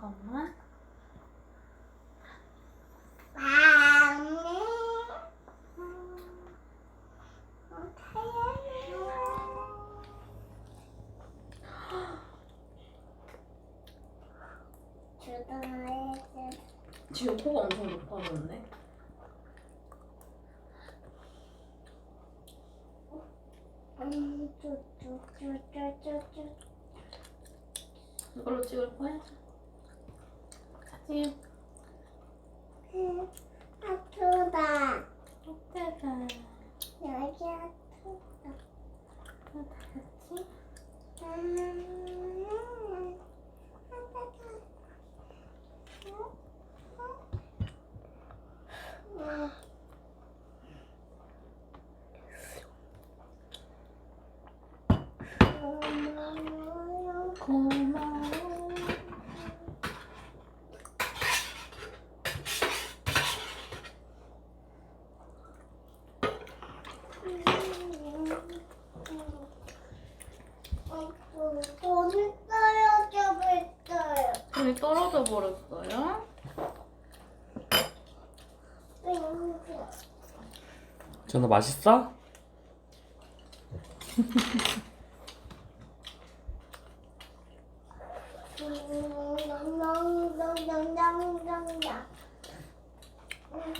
잠깐만. 지금 코가 엄청 높아졌네. 이걸로 찍을 거야? 아프다. 어때가? 여기 아프다. 다 같이. 음, 아프다. 고마워. 돈을 떨어져 버렸어요. 손이 떨어져 버렸어요. 전화 맛있어? 음,